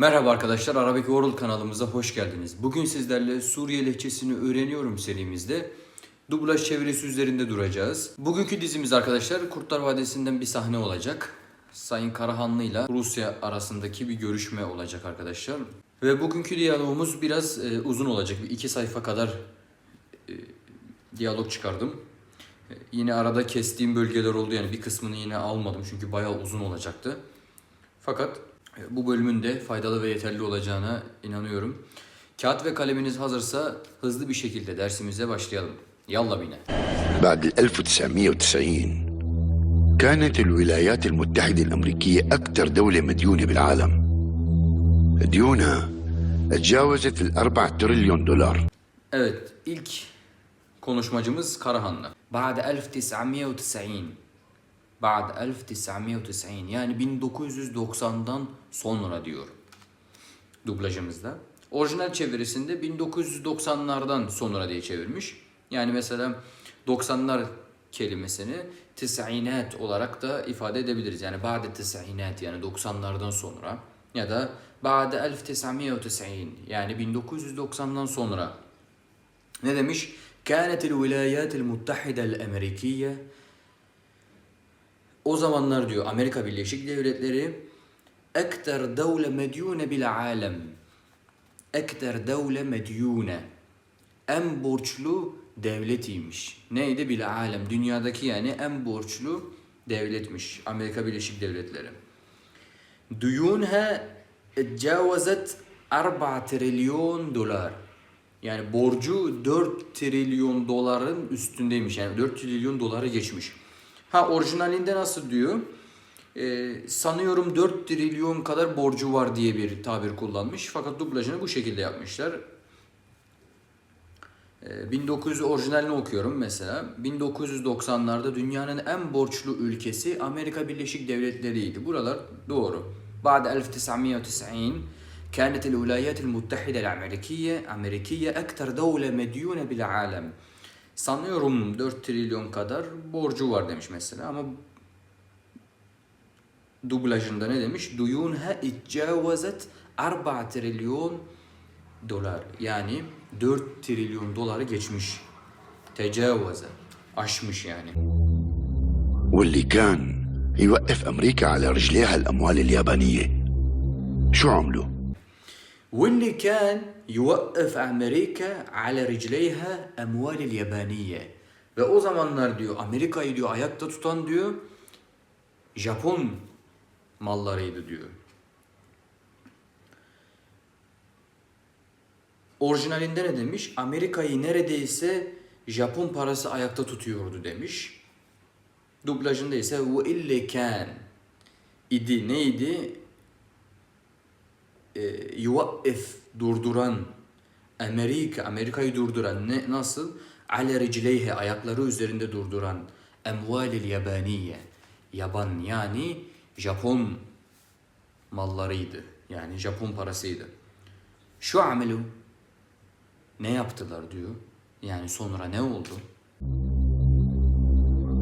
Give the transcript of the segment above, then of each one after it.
Merhaba arkadaşlar, Arabic World kanalımıza hoş geldiniz. Bugün sizlerle Suriye lehçesini öğreniyorum serimizde dublaj çevirisi üzerinde duracağız. Bugünkü dizimiz arkadaşlar Kurtlar Vadisi'nden bir sahne olacak. Sayın Karahanlı ile Rusya arasındaki bir görüşme olacak arkadaşlar. Ve bugünkü diyalogumuz biraz e, uzun olacak. Bir iki sayfa kadar e, diyalog çıkardım. E, Yine arada kestiğim bölgeler oldu yani bir kısmını yine almadım çünkü bayağı uzun olacaktı. Fakat bu bölümün de faydalı ve yeterli olacağına inanıyorum. Kağıt ve kaleminiz hazırsa hızlı bir şekilde dersimize başlayalım. Yalla bine. بعد ال 1990 كانت الولايات المتحدة الأمريكية أكثر دولة مديونة بالعالم ديونها تجاوزت الأربع تريليون دولار Evet, ilk konuşmacımız Karahanlı. Ba'de 1990. Ba'de 1990. Yani 1990'dan sonra diyor dublajımızda. Orijinal çevirisinde 1990'lardan sonra diye çevirmiş. Yani mesela 90'lar kelimesini tisainat olarak da ifade edebiliriz. Yani ba'de tisainat yani 90'lardan sonra ya da ba'de 1990 yani 1990'dan sonra ne demiş? كانت الولايات المتحدة الأمريكية o zamanlar diyor Amerika Birleşik Devletleri ekter devle medyune bil alem. Ekter devle medyune. En borçlu devletiymiş. Neydi bil alem? Dünyadaki yani en borçlu devletmiş. Amerika Birleşik Devletleri. Duyunha tecavazet 4 trilyon dolar. Yani borcu 4 trilyon doların üstündeymiş. Yani 4 trilyon doları geçmiş. Ha orijinalinde nasıl diyor? Ee, sanıyorum 4 trilyon kadar borcu var diye bir tabir kullanmış. Fakat dublajını bu şekilde yapmışlar. Ee, 1900 orijinalini okuyorum mesela. 1990'larda dünyanın en borçlu ülkesi Amerika Birleşik Devletleri'ydi. Buralar doğru. بعد 1990 كانت الولايات المتحدة الأمريكية أمريكية أكثر دولة مديونة بالعالم. Sanıyorum 4 trilyon kadar borcu var demiş mesela ama dublajında ne demiş? Duyunha itcavazet 4 trilyon dolar. Yani 4 trilyon doları geçmiş. Tecavaze. Aşmış yani. واللي كان يوقف أمريكا على رجليها الأموال اليابانية شو عملوا؟ واللي كان يوقف أمريكا على رجليها أموال اليابانية ve o zamanlar diyor Amerika'yı diyor ayakta tutan diyor Japon mallarıydı diyor. Orijinalinde ne demiş? Amerika'yı neredeyse Japon parası ayakta tutuyordu demiş. Dublajında ise ve ille kan idi neydi? e, yuvaif durduran Amerika Amerika'yı durduran ne nasıl ale ricleyhe ayakları üzerinde durduran emvalil yabaniye yaban yani Japon mallarıydı yani Japon parasıydı. Şu amelu ne yaptılar diyor. Yani sonra ne oldu?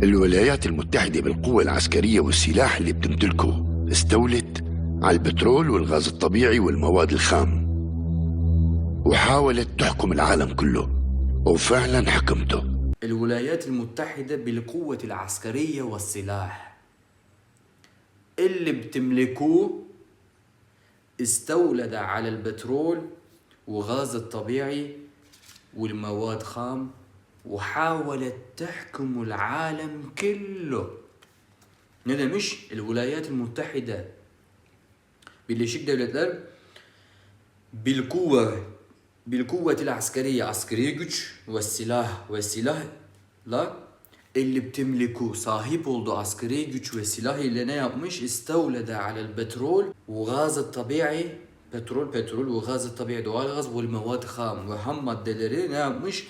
الولايات المتحدة بالقوة العسكرية والسلاح اللي بتمتلكه استولت على البترول والغاز الطبيعي والمواد الخام. وحاولت تحكم العالم كله وفعلا حكمته. الولايات المتحدة بالقوة العسكرية والسلاح. اللي بتملكوه استولد على البترول وغاز الطبيعي والمواد خام وحاولت تحكم العالم كله. ne demiş? الولايات المتحدة Birleşik Devletler bil kuvve bil kuvvetil askeriye askeri güç ve silah ve silahla elli timliku sahip olduğu askeri güç ve silah ile ne yapmış? İstevlede alel petrol ve gazı tabi'i petrol petrol ve gazı tabi'i doğal gaz ve mevad ham ve ham maddeleri ne yapmış?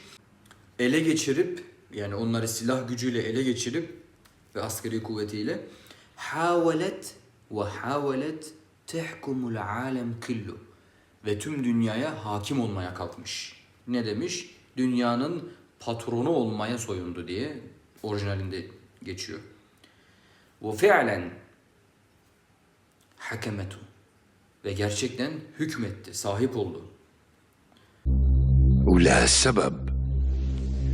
Ele geçirip yani onları silah gücüyle ele geçirip ve askeri kuvvetiyle havalet ve havalet tehkumul alem kullu ve tüm dünyaya hakim olmaya kalkmış. Ne demiş? Dünyanın patronu olmaya soyundu diye orijinalinde geçiyor. Ve fi'len hakemetu Ve gerçekten hükmetti, sahip oldu. ولهالسبب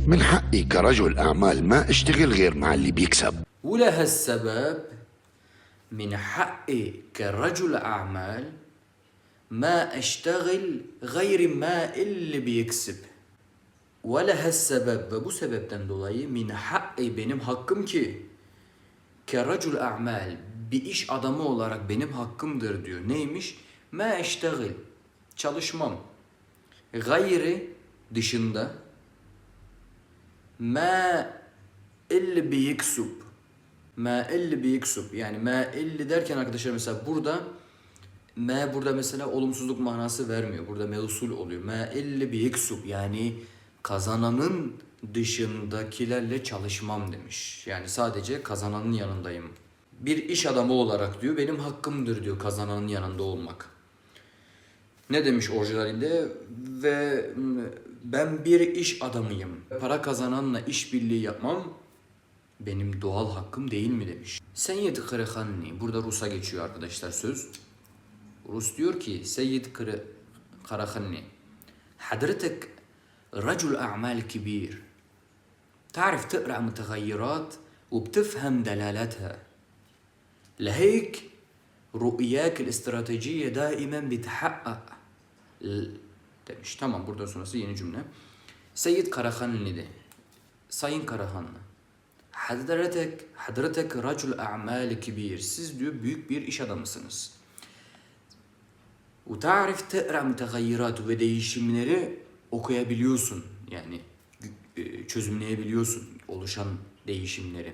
من حقي كرجل أعمال ما أشتغل غير مع اللي بيكسب ولها السبب min ha'i kerracul a'mal ma eştegil gayri ma illi biyeksib. Ve lehes sebep ve bu sebepten dolayı min ha'i benim hakkım ki kerracul a'mal bir iş adamı olarak benim hakkımdır diyor. Neymiş? Ma eştegil çalışmam. Gayri dışında ma illi biyeksub Ma illi bi yiksub. Yani ma illi derken arkadaşlar mesela burada ma burada mesela olumsuzluk manası vermiyor. Burada mevsul oluyor. Ma illi bi yiksub. Yani kazananın dışındakilerle çalışmam demiş. Yani sadece kazananın yanındayım. Bir iş adamı olarak diyor benim hakkımdır diyor kazananın yanında olmak. Ne demiş orijinalinde? Ve ben bir iş adamıyım. Para kazananla işbirliği yapmam benim doğal hakkım değil mi demiş. Seyyid Karahanni. Burada Rus'a geçiyor arkadaşlar söz. Rus diyor ki Seyyid Kara- Karahanni. حضرتك رجل أعمال كبير تعرف تقرأ متغيرات وبتفهم دلالاتها لهيك رؤياك الاستراتيجية دائما بتحقق ل- demiş. Tamam buradan sonrası yeni cümle. Seyyid Karahanlı de. Sayın Karahanlı. Hadretek, hadretek racul a'mal kibir. Siz diyor büyük bir iş adamısınız. Utarif te'ra mütegayyiratu ve değişimleri okuyabiliyorsun. Yani e, çözümleyebiliyorsun oluşan değişimleri.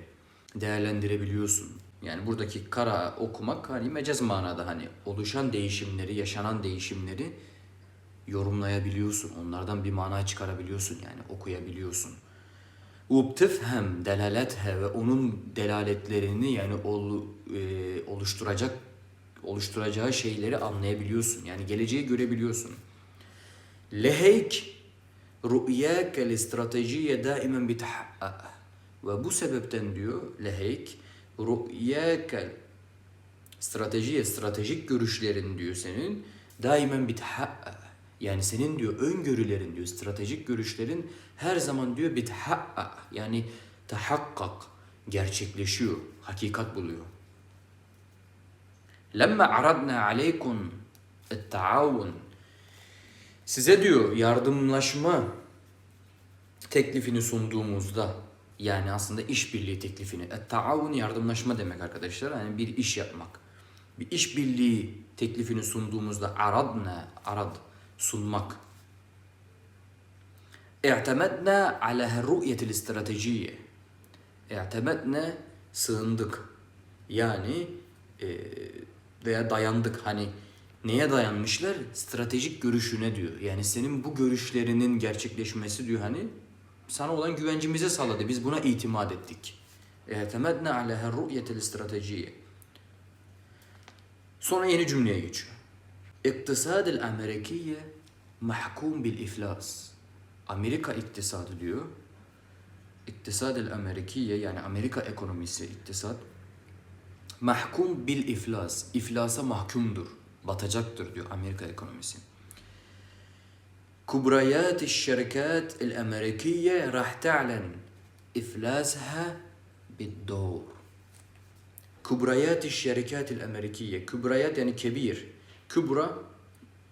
Değerlendirebiliyorsun. Yani buradaki kara okumak hani mecaz manada hani oluşan değişimleri, yaşanan değişimleri yorumlayabiliyorsun. Onlardan bir mana çıkarabiliyorsun yani okuyabiliyorsun. Ubtifhem delalethe ve onun delaletlerini yani ol, e, oluşturacak oluşturacağı şeyleri anlayabiliyorsun. Yani geleceği görebiliyorsun. Leheyk rü'yâkel stratejiye daimen bitahaqqaq. Ve bu sebepten diyor Leheyk rü'yâkel stratejiye, stratejik görüşlerin diyor senin daimen bitahaqqaq. Yani senin diyor öngörülerin diyor stratejik görüşlerin her zaman diyor bitahaqqaq. Yani tahakkak gerçekleşiyor, hakikat buluyor. Lemme aradna aleykum et-taavun Size diyor yardımlaşma teklifini sunduğumuzda yani aslında işbirliği teklifini. Et-taavun yardımlaşma demek arkadaşlar. Yani bir iş yapmak. Bir işbirliği teklifini sunduğumuzda aradna arad sunmak. İ'temedna ala ru'yetil stratejiye. İ'temedna sığındık. Yani e, veya dayandık hani neye dayanmışlar? Stratejik görüşüne diyor. Yani senin bu görüşlerinin gerçekleşmesi diyor hani sana olan güvencimize sağladı. Biz buna itimat ettik. İ'temedna ala ru'yetil stratejiye. Sonra yeni cümleye geçiyor. İktisadil Amerikiye mahkum bil iflas. Amerika iktisadı diyor. İktisadil Amerikiye yani Amerika ekonomisi iktisat mahkum bil iflas. İflasa mahkumdur. Batacaktır diyor Amerika ekonomisi. كبريات الشركات الأمريكية راح تعلن إفلاسها بالدور كبريات الشركات الأمريكية كبريات yani kebir kübra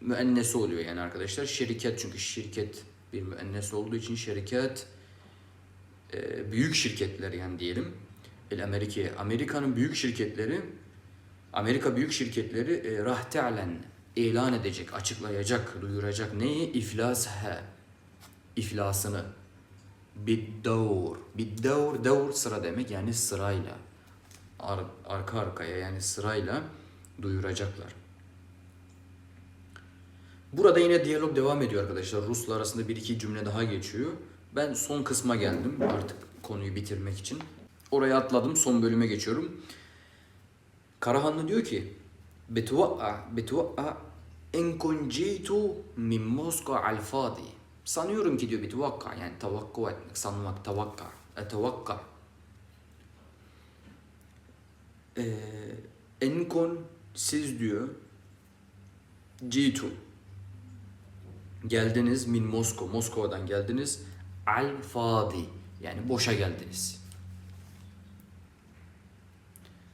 müennesi oluyor yani arkadaşlar şirket çünkü şirket bir müennes olduğu için şirket e, büyük şirketler yani diyelim el Amerika Amerika'nın büyük şirketleri Amerika büyük şirketleri e, rahtelen ilan edecek, açıklayacak, duyuracak neyi? İflasha. iflasını. Biddavr. Biddavr, davr sıra demek yani sırayla. Ar- arka arkaya yani sırayla duyuracaklar. Burada yine diyalog devam ediyor arkadaşlar. Rusla arasında bir iki cümle daha geçiyor. Ben son kısma geldim artık konuyu bitirmek için. Oraya atladım son bölüme geçiyorum. Karahanlı diyor ki Betuvak'a betuvak'a en kuncitu min Moskva al. Sanıyorum ki diyor betuvak'a yani tavakku etmek, sanmak, tavakka, etavakka. Ee, en siz diyor Citu Geldiniz min Moskova. Moskova'dan geldiniz. Al fadi. Yani boşa geldiniz.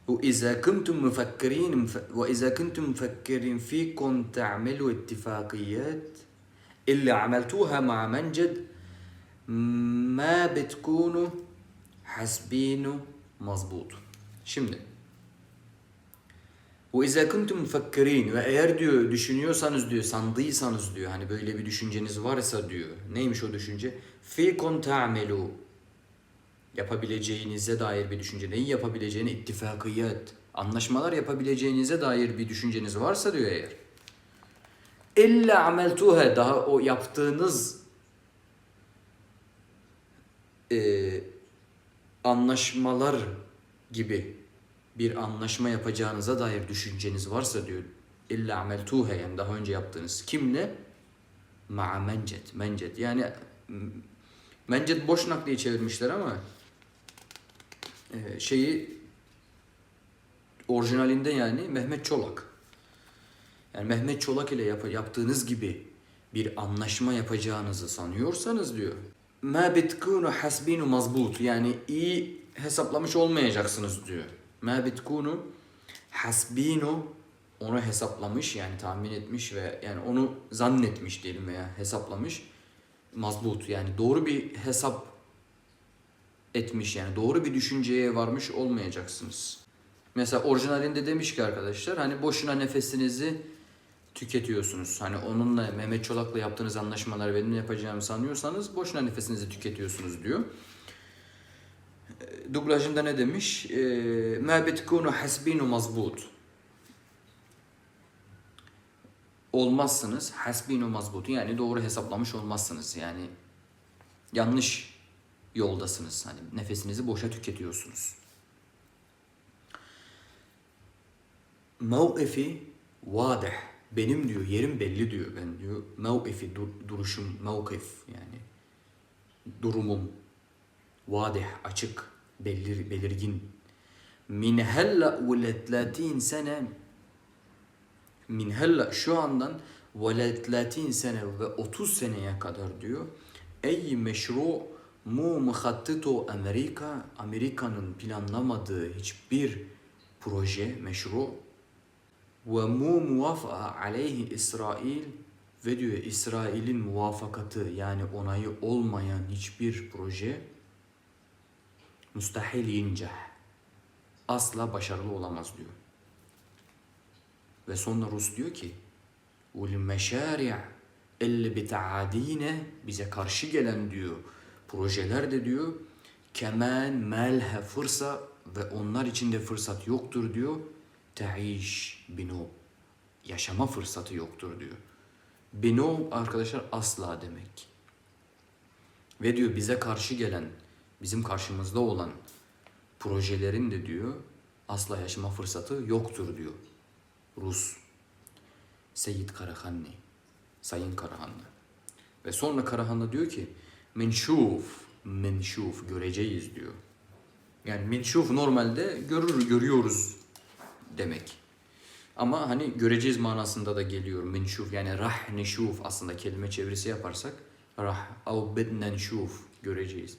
وإذا كنتم مفكرين وإذا كنتم مفكرين فيكم تعملوا اتفاقيات اللي عملتوها مع منجد ما بتكونوا حاسبينه مظبوط Şimdi ve izâ kuntum mufekkirin ve eğer diyor düşünüyorsanız diyor sandıysanız diyor hani böyle bir düşünceniz varsa diyor neymiş o düşünce? Fikum ta'melu yapabileceğinize dair bir düşünce neyi yapabileceğini? İttifakiyet anlaşmalar yapabileceğinize dair bir düşünceniz varsa diyor eğer. İlla ameltuha daha o yaptığınız e, anlaşmalar gibi bir anlaşma yapacağınıza dair düşünceniz varsa diyor illa ameltuha yani daha önce yaptığınız kimle ma'a mencet mencet yani mencet boşnak diye çevirmişler ama e, şeyi orijinalinde yani Mehmet Çolak yani Mehmet Çolak ile yap- yaptığınız gibi bir anlaşma yapacağınızı sanıyorsanız diyor. Ma bitkunu hasbinu mazbut yani iyi hesaplamış olmayacaksınız diyor. Ma bitkunu hasbinu onu hesaplamış yani tahmin etmiş ve yani onu zannetmiş diyelim veya hesaplamış mazbut yani doğru bir hesap etmiş yani doğru bir düşünceye varmış olmayacaksınız. Mesela orijinalinde demiş ki arkadaşlar hani boşuna nefesinizi tüketiyorsunuz. Hani onunla Mehmet Çolak'la yaptığınız anlaşmalar benim yapacağımı sanıyorsanız boşuna nefesinizi tüketiyorsunuz diyor. Dublajında ne demiş? E, Ma betkunu hasbinu mazbut. Olmazsınız. Hasbinu mazbut. Yani doğru hesaplamış olmazsınız. Yani yanlış yoldasınız. Hani nefesinizi boşa tüketiyorsunuz. Mev'ifi vadih. Benim diyor yerim belli diyor. Ben diyor mev'ifi dur- duruşum mevkif yani durumum vadih açık belir, belirgin. Min hella ve 30 sene min hella şu andan ve 30 sene ve 30 seneye kadar diyor. Ey meşru mu muhattitu Amerika Amerika'nın planlamadığı hiçbir proje meşru ve mu muvafa'a aleyhi İsrail ve diyor İsrail'in muvafakatı yani onayı olmayan hiçbir proje müstahil yinceh asla başarılı olamaz diyor. Ve sonra Rus diyor ki وَالْمَشَارِعِ اللي بتعادينا bize karşı gelen diyor projeler de diyor kemen melhe fırsa ve onlar için de fırsat yoktur diyor taiş bino yaşama fırsatı yoktur diyor. Bino arkadaşlar asla demek. Ve diyor bize karşı gelen, bizim karşımızda olan projelerin de diyor asla yaşama fırsatı yoktur diyor. Rus. Seyyid Karahanlı. Sayın Karahanlı. Ve sonra Karahanlı diyor ki menşuf, menşuf göreceğiz diyor. Yani menşuf normalde görür, görüyoruz demek. Ama hani göreceğiz manasında da geliyor menşuf yani rah neşuf aslında kelime çevirisi yaparsak rah av bednen nşuf göreceğiz.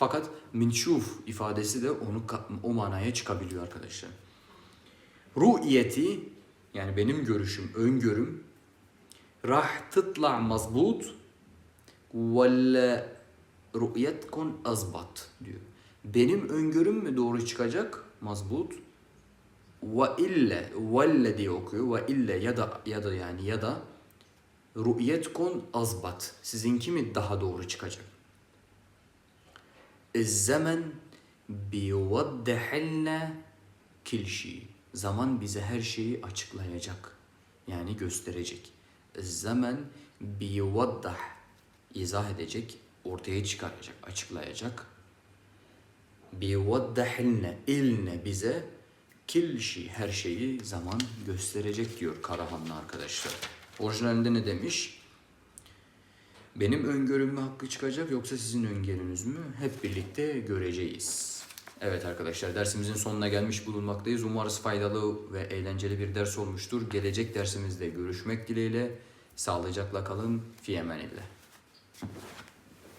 Fakat minşuf ifadesi de onu o manaya çıkabiliyor arkadaşlar. Ru'yeti yani benim görüşüm, öngörüm rah tıtla mazbut ve ru'yetkun azbat diyor. Benim öngörüm mü doğru çıkacak? Mazbut. Ve ille velle diye okuyor. Ve ille ya da ya da yani ya da ru'yetkun azbat. Sizinki mi daha doğru çıkacak? الزمن بيوضح لنا كل شيء. Zaman bize her şeyi açıklayacak. Yani gösterecek. Zaman biyuwaddah izah edecek, ortaya çıkaracak, açıklayacak. Biyuwaddahilne ilne bize kil şey her şeyi zaman gösterecek diyor Karahanlı arkadaşlar. Orijinalinde ne demiş? Benim öngörüm mü hakkı çıkacak yoksa sizin öngörünüz mü? Hep birlikte göreceğiz. Evet arkadaşlar dersimizin sonuna gelmiş bulunmaktayız. Umarız faydalı ve eğlenceli bir ders olmuştur. Gelecek dersimizde görüşmek dileğiyle. Sağlıcakla kalın. Fi emanillah.